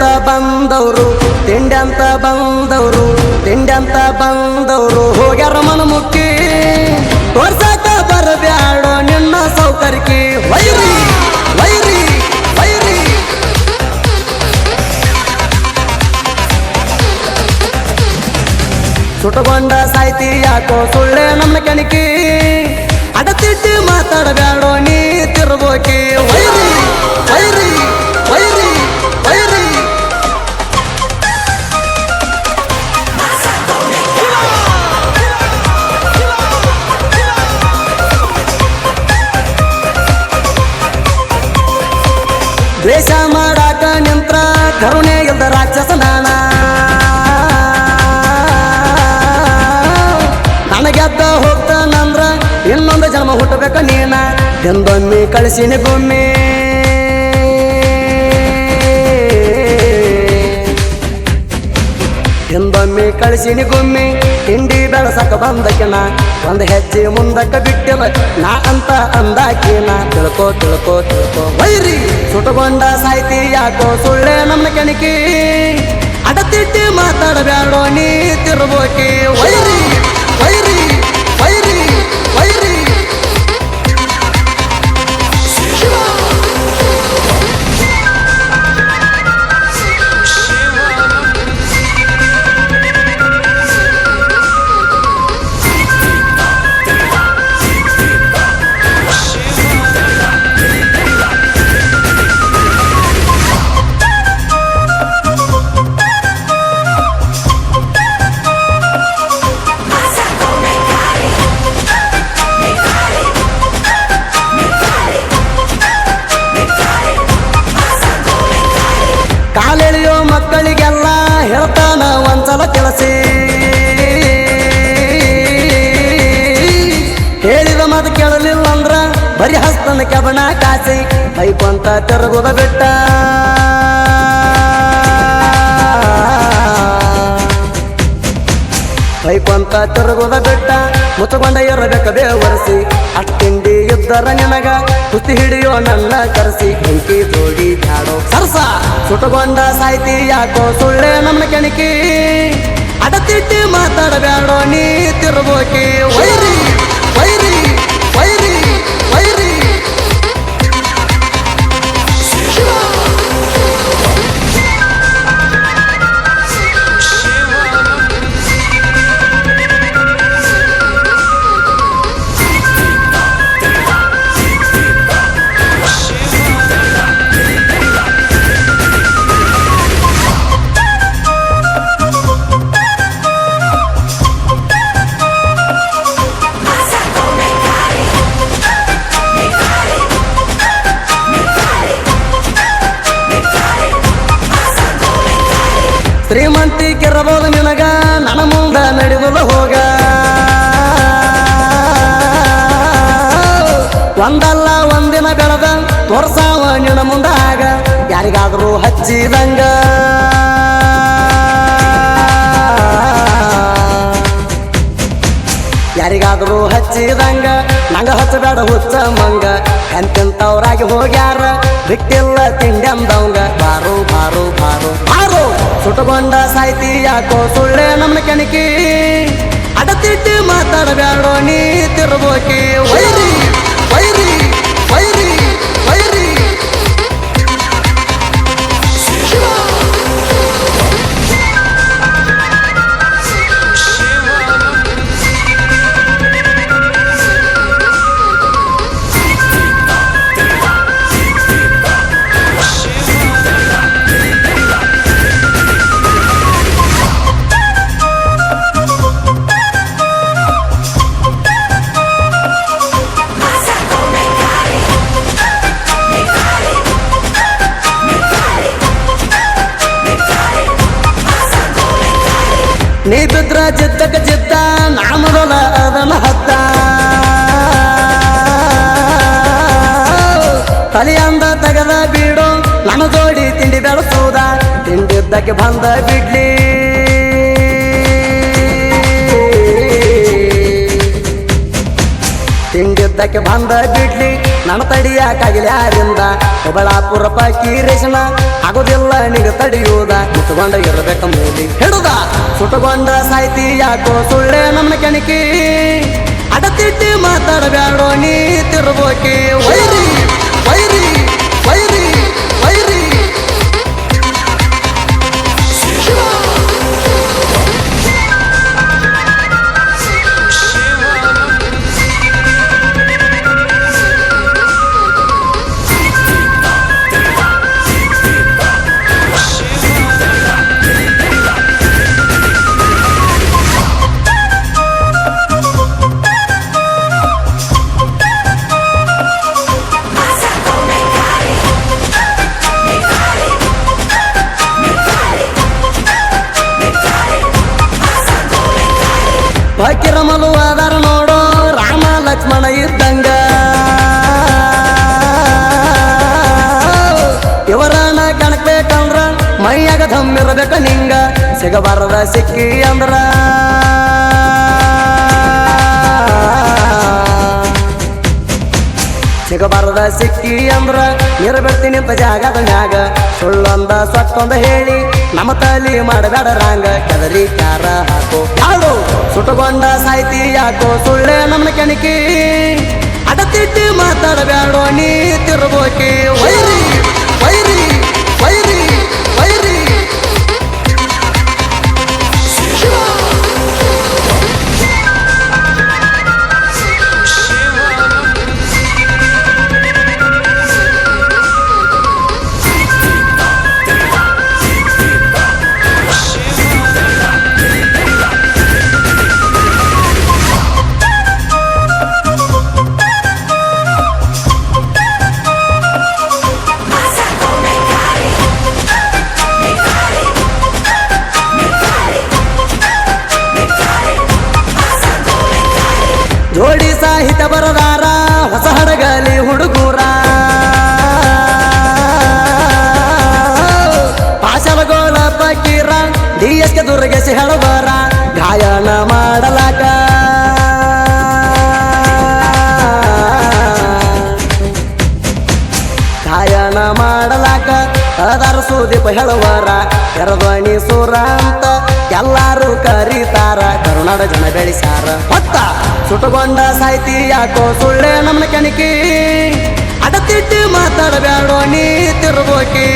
ಅಂತ ಬಂದವರು, ತಿಂಡಿ ಅಂತ ಬಂದವರು ಅಂತ ಬಂದವರು, ಹೋಗ್ಯಾರ ಮನ ಮುಕ್ಕಿ. ತೋರ್ಸಾಕ ಬರಬ್ಯಾಡೋ ನಿನ್ನ ಸೌಕರ್ಯಕ್ಕೆ ವೈರಿ ವೈರಿ ವೈರಿ. ಸುಟಗೊಂಡ ಸಾಯ್ತಿ ಯಾಕೋ ಸುಳ್ಳೆ ನಮ್ಮ ಕಣಕಿ. ಅಡತಿಟ್ಟು ಮಾತಾಡಬ್ಯಾಡೋ ದ್ವೇಷ ಮಾಡಾಕ ನಿಂತ್ರ ಕರುಣೆ ಇಲ್ದ ರಾಕ್ಷಸ ನಾನ. ನನಗೆದ್ದ ಹೋಗ್ತಾನಂದ್ರ ಇನ್ನೊಂದು ಜನ್ಮ ಹುಟ್ಟಬೇಕ ನೀನ. ಎಂದೊಮ್ಮೆ ಕಳಿಸಿನಿ ಗೊಮ್ಮೆ ಹಿಂದೊಮ್ಮೆ ಕಳಿಸಿನಿ ಗೊಮ್ಮೆ, ತಿಂಡಿ ಬೆಳಸಕ ಬಂದಕಿನ ಒಂದು ಹೆಜ್ಜೆ ಮುಂದಕ್ಕ ಬಿಟ್ಟಿಲ್ಲ, ನಾ ಅಂತ ಅಂದಾಕಿನ. ತಿಳ್ಕೋ ತಿಳ್ಕೋ ತಿಳ್ಕೋ. ವೈರಿ ಸುಟಗೊಂಡ ಸಾಯ್ತಿ ಯಾಕೋ ಸುಳ್ಳೆ ನಮ್ಮ ಕೆಣಕಿ. ಅಡತಿಟ್ಟಿ ಮಾತಾಡಬೇಡೋ ನೀ ತಿರುಬೋಕಿ. ವೈರಿ ವೈರಿ ವೈರಿ. ಕಾಲೆಳೆಯೋ ಮಕ್ಕಳಿಗೆಲ್ಲ ಹೇಳ್ತಾನ ಒಂದ್ಸಲ ಕೆಲಸ ಹೇಳಿದ ಮಾತು ಕೇಳಲಿಲ್ಲ ಅಂದ್ರ ಬರಿ ಹಸ್ತನ ಕೆಬಣ ಕಾಸಿ ಬೈಕೊಂತ ತಿರುಗುದ ಬಿಟ್ಟ. ಬೈಕೊಂತ ತಿರುಗುದ ಬಿಟ್ಟ ಮುತ್ತಕೊಂಡ ಇರಬೇಕ ಬೇವರಿಸಿ. ಅಟ್ಟಿಂಡಿ ಇದ್ದರ ನಿನಗ ಕುಸ್ತಿ ಹಿಡಿಯೋ ನನ್ನ ಕರೆಸಿ. ಬೆಂಕಿ ತೋಡಿ ಬ್ಯಾಡೋ ಸುಟಗೊಂಡ ಸಾಯ್ತಿ ಯಾಕೋ ಸುಳ್ಳೆ ನಮ್ಮ ಕೆಣಕಿ? ಅಡತಿಟ್ಟಿ ಮಾತಾಡಬೇಡೋ ನೀ ತಿರುಗೋಕೆ ವೈರಿ ವೈರಿ. ಶ್ರೀಮಂತಿಗಿರಬಹುದು ನಿನಗ, ನನ್ನ ಮುಂದ ನಡೆದುಲ ಹೋಗ. ಒಂದಲ್ಲ ಒಂದಿನ ಬೆಳೆದ ತೋರ್ಸಾವ ನಿನ್ನ ಮುಂದಾಗ ಯಾರಿಗಾದರೂ ಹಚ್ಚಿದಂಗ. ಯಾರಿಗಾದರೂ ಹಚ್ಚಿದಂಗ, ನಂಗ ಹಚ್ಚಬೇಡ ಹುಚ್ಚ ಮಂಗ. ಎಂತೆಂತವ್ರಾಗಿ ಹೋಗ್ಯಾರ, ಬಿಟ್ಟಿಲ್ಲ ತಿಂಡಿ ಅಂದವಂಗ ಬಾರು ಬಾರು ಸುಟಗೊಂಡ ಸಾಹಿತಿ ಯಾಕೋ ಸುಳ್ಳೆ ನಮ್ಮ ಕೆಣಕಿ? ಅಡತಿಟ್ಟು ಮಾತಾಡಬ್ಯಾಡೋ ನೀ ತಿರುಗೋಕಿ? ವೈರಿ ನೀ ಬಿದ್ರ ಜಿದ್ದಕ ಜಿದ್ದ ನಾ ಅದನ್ನ ಅದನ ಹತ್ತ. ತಲೆಯಂದ ತೆಗದ ಬೀಡು, ನನ್ನ ಜೋಡಿ ತಿಂಡಿ ಬೆಳೆಸೋದ. ತಿಂಡಿದ್ದಕ್ಕೆ ಬಂದ ಬಿಡ್ಲಿ. ತಿಂಡಿದ್ದಕ್ಕೆ ಬಂದ ಬಿಡ್ಲಿ. ನನ್ನ ತಡಿಯಾಕಾಗಿಲ್ಲ ಯಾರಿಂದ? ಹುಬಳಾಪುರ ಪಕ್ಕಿ ರೇಷಣ ಆಗೋದಿಲ್ಲ ನಿಗ ತಡಿಯೋದ? ಮುಟ್ಟುಕೊಂಡ ಇರಬೇಕ ಮೂಲಿ. ಹಿಡುದ. ಸುಟ್ಟುಕೊಂಡ ಸಾಯ್ತಿ ಯಾಕೋ ಸುಳ್ಳೆ ನಮ್ಮ ಕೆಣಕಿ. ಅಡತಿಟ್ಟಿ ಮಾತಾಡಬ್ಯಾಡೋ ನೀ ತಿರುಗೋಕೆ. ವೈರಿ ಫಕೀರ ಮಲುವಾದಾರ ನೋಡೋ, ರಾಮ, ಲಕ್ಷ್ಮಣ ಇದ್ದಂಗ. ಇವರನ್ನ ಕಣಕ್ಬೇಕಂದ್ರ ಮೈಯಾಗ ದಮ್ಮಿರ್ಬೇಕ ನಿಂಗ. ಸಿಗಬಾರದ ಸಿಕ್ಕಿ ಅಂದ್ರ. ಸಿಗಬಾರದ ಸಿಕ್ಕಿ ಅಂದ್ರ ಇರಬೇಡ್ತೀನಿ ಅಂತ ಜಾಗದ ಮ್ಯಾಗ. ಸುಳ್ಳೊಂದ ಸತ್ತೊಂದ ಹೇಳಿ ನಮ್ಮ ತಲಿ ಮಾಡಬೇಡ ರಾಂಗ, ಕೆದರಿ ಕಾರ ಹಾಕೋ. ಯಾರು? ಸುಟ್ಟುಕೊಂಡ ಸಾಯ್ತಿ ಯಾಕೋ? ಸುಳ್ಳೆ ನಮ್ಮ ಕೆಣಕಿ. ಅಡತಿಟ್ಟು ಮಾತಾಡಬೇಡೋ, ನೀ ತಿರುಗೋಕೆ. ವೈರಿ ಕೆ ದುರ್ಗೇಶ್ ಹೇಳಬಾರ ಗಾಯನ ಮಾಡಲಾಕ. ಗಾಯನ ಮಾಡಲಾಕ ಅದರ ಸುದೀಪ ಹೇಳುವಾರ ಕರದ್ವಾಣಿ ಸುರ ಅಂತ ಎಲ್ಲಾರು ಕರೀತಾರ ಕರುನಾಡ ಜನ ಬೆಳೆಸಾರ ಹೊತ್ತ ಸುಟ್ಟುಕೊಂಡ ಸಾಹಿತಿ ಯಾಕೋ ಸುಳ್ಳೆ ನಮ್ಮ ಕೆಣಕಿ, ಅಡತಿಟ್ಟು ಮಾತಾಡಬೇಡೋ ನೀ ತಿರುಗೋಕೆ